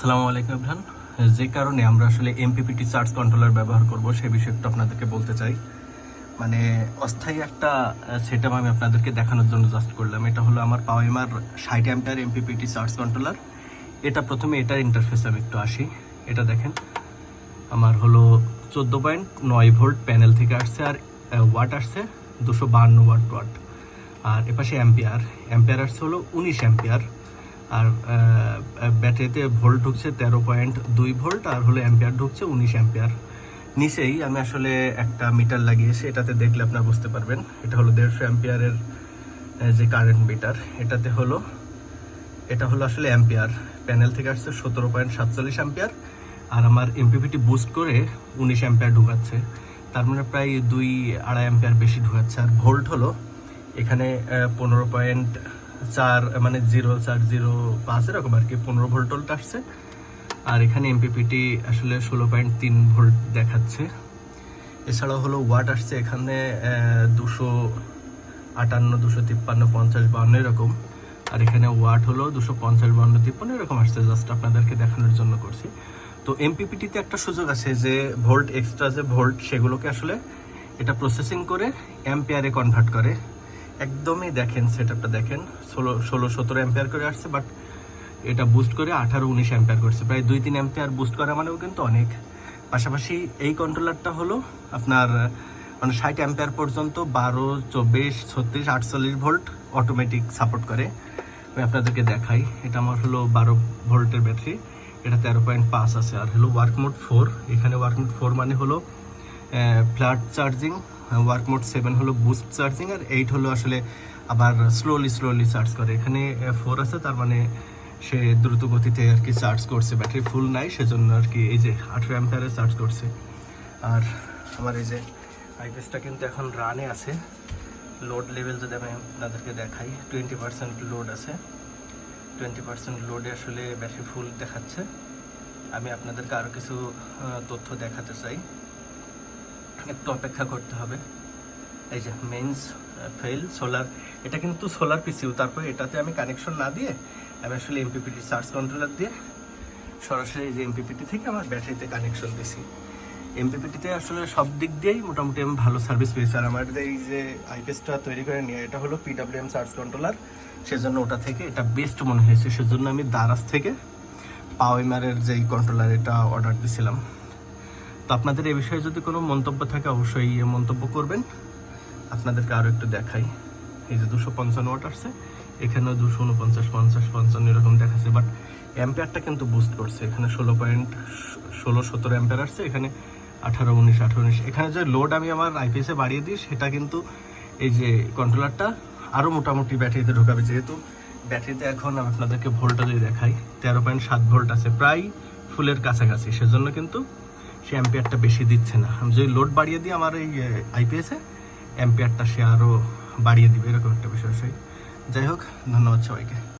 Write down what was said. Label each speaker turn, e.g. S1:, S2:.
S1: আসসালামু আলাইকুম ইমরান। যে কারণে আমরা আসলে এমপিপিটি চার্জ কন্ট্রোলার ব্যবহার করব, সে বিষয়ে একটু আপনাদেরকে বলতে চাই। মানে অস্থায়ী একটা সেট আমি আপনাদেরকে দেখানোর জন্য জাস্ট করলাম। এটা হলো আমার পাওয়াইমার ষাট অ্যাম্পিয়ার এমপিপিটি চার্জ কন্ট্রোলার এটা প্রথমে এটার ইন্টারফেস আমি একটু আসি। এটা দেখেন। আমার হলো চোদ্দ পয়েন্ট নয় ভোল্ট প্যানেল থেকে আসছে আর ওয়াট আসছে দুশো বাহান্ন ওয়াট ওয়াট আর এপাশে অ্যাম্পিয়ার অ্যাম্পিয়ার আসছে হলো উনিশ অ্যাম্পিয়ার আর ব্যাটারিতে ভোল্ট ঢুকছে তেরো পয়েন্ট দুই ভোল্ট, আর হলো অ্যাম্পিয়ার ঢুকছে উনিশ অ্যাম্পিয়ার। নিচেই আমি আসলে একটা মিটার লাগিয়েছি, এটাতে দেখলে আপনারা বুঝতে পারবেন। এটা হলো দেড়শো অ্যাম্পিয়ারের যে কারেন্ট মিটার এটাতে হলো, এটা হলো আসলে অ্যাম্পিয়ার। প্যানেল থেকে আসছে সতেরো পয়েন্ট সাতচল্লিশ অ্যাম্পিয়ার, আর আমার এমপিপিটি বুস্ট করে উনিশ অ্যাম্পিয়ার ঢুকাচ্ছে। তার মানে প্রায় দুই আড়াই অ্যাম্পিয়ার বেশি ঢুকাচ্ছে। আর ভোল্ট হলো এখানে পনেরো পয়েন্ট চার মানে জিরো চার জিরো পাঁচ এরকম আর কি, পনেরো ভোল্ট টোল্ট আসছে। আর এখানে এমপিপিটি আসলে ষোলো পয়েন্ট তিন ভোল্ট দেখাচ্ছে। এছাড়াও হলো ওয়াট আসছে এখানে দুশো আটান্ন, দুশো তিপ্পান্ন, পঞ্চাশ বাউন্ন এরকম। আর এখানে ওয়াট হলো দুশো পঞ্চাশ বাউন্ন তিপ্পান্ন এরকম আসছে জাস্ট আপনাদেরকে দেখানোর জন্য করছি। তো এমপিপিটিতে একটা সুযোগ আছে যে ভোল্ট এক্সট্রা যে ভোল্ট সেগুলোকে আসলে এটা প্রসেসিং করে অ্যাম্পিয়ারে কনভার্ট করে। একদমই দেখেন সেটআপটা দেখেন। ষোলো ষোলো, সতেরো অ্যাম্পিয়ার করে আসছে বাট এটা বুস্ট করে আঠারো, উনিশ অ্যাম্পিয়ার করছে। প্রায় দুই, তিন অ্যাম্পিয়ার বুস্ট করা মানেও কিন্তু অনেক। পাশাপাশি এই কন্ট্রোলারটা হলো আপনার মানে ষাট অ্যাম্পিয়ার পর্যন্ত বারো, চব্বিশ, ছত্রিশ, আটচল্লিশ ভোল্ট অটোমেটিক সাপোর্ট করে। আমি আপনাদেরকে দেখাই। এটা আমার হলো বারো ভোল্টের ব্যাটারি এটা তেরো পয়েন্ট পাঁচ আছে। আর হলো ওয়ার্ক মোড ফোর এখানে ওয়ার্ক মোড ফোর মানে হলো flat charging work mode seven হলো বুস্ট চার্জিং আর এইট হলো আসলে আবার স্লোলি স্লোলি চার্জ করে। এখানে ফোর আছে, তার মানে সে দ্রুত গতিতে আর কি চার্জ করছে। ব্যাটারি ফুল নাই, সেজন্য আর কি এই যে আঠেরো অ্যাম্পিয়ারে চার্জ করছে। আর আমার এই যে আইপিএসটা কিন্তু এখন রানে আছে। লোড লেভেল যদি আমি আপনাদেরকে দেখাই টোয়েন্টি পার্সেন্ট লোড আছে। টোয়েন্টি পার্সেন্ট লোডে আসলে ব্যাটারি ফুল দেখাচ্ছে। আমি আপনাদেরকে আরও কিছু তথ্য দেখাতে চাই। একটু অপেক্ষা করতে হবে। এই যে মেন্স ফেল সোলার এটা কিন্তু সোলার পিসিউ তারপরে এটাতে আমি কানেকশন না দিয়ে আমি আসলে এমপিপিটি চার্জ কন্ট্রোলার দিয়ে সরাসরি এই যে এমপিপিটি থেকে আমার ব্যাটারিতে কানেকশন দিছি। এমপিপিটিতে আসলে সব দিক দিয়েই মোটামুটি আমি ভালো সার্ভিস পেয়েছি। আর আমার এই যে আইপিএসটা তৈরি করে নিয়ে, এটা হলো পিডাব্লিউএম চার্জ কন্ট্রোলার সেজন্য ওটা থেকে এটা বেস্ট মনে হয়েছে। সেজন্য আমি দারাজ থেকে পাওয়াইমারের যেই কন্ট্রোলার এটা অর্ডার দিছিলাম। তো আপনাদের এ বিষয়ে যদি কোনো মন্তব্য থাকে, অবশ্যই মন্তব্য করবেন। আপনাদেরকে আরও একটু দেখাই। এই যে দুশো পঞ্চান্ন ওয়াট আসছে, এখানেও দুশো উনপঞ্চাশ, পঞ্চাশ, পঞ্চান্ন এরকম দেখাচ্ছে। বাট অ্যাম্পিয়ারটা কিন্তু বুস্ট করছে। এখানে ষোলো পয়েন্ট ষোলো সতেরো অ্যাম্পিয়ার আসছে, এখানে আঠারো, উনিশ আঠারো, উনিশ। এখানে যে লোড আমি আমার আইপিএসে বাড়িয়ে দিই, সেটা কিন্তু এই যে কন্ট্রোলারটা আরও মোটামুটি ব্যাটারিতে ঢোকাবে। যেহেতু ব্যাটারিতে এখন আমি আপনাদেরকে ভোল্টটা যদি দেখাই, তেরো পয়েন্ট সাত ভোল্ট আছে, প্রায় ফুলের কাছাকাছি। সেজন্য কিন্তু সে অ্যাম্পিয়ারটা বেশি দিচ্ছে না। আমি যদি লোড বাড়িয়ে দিই আমার এই আইপিএসে অ্যাম্পিয়ারটা সে আরও বাড়িয়ে দিবে, এরকম একটা বিষয়। সেই যাই হোক, ধন্যবাদ সবাইকে।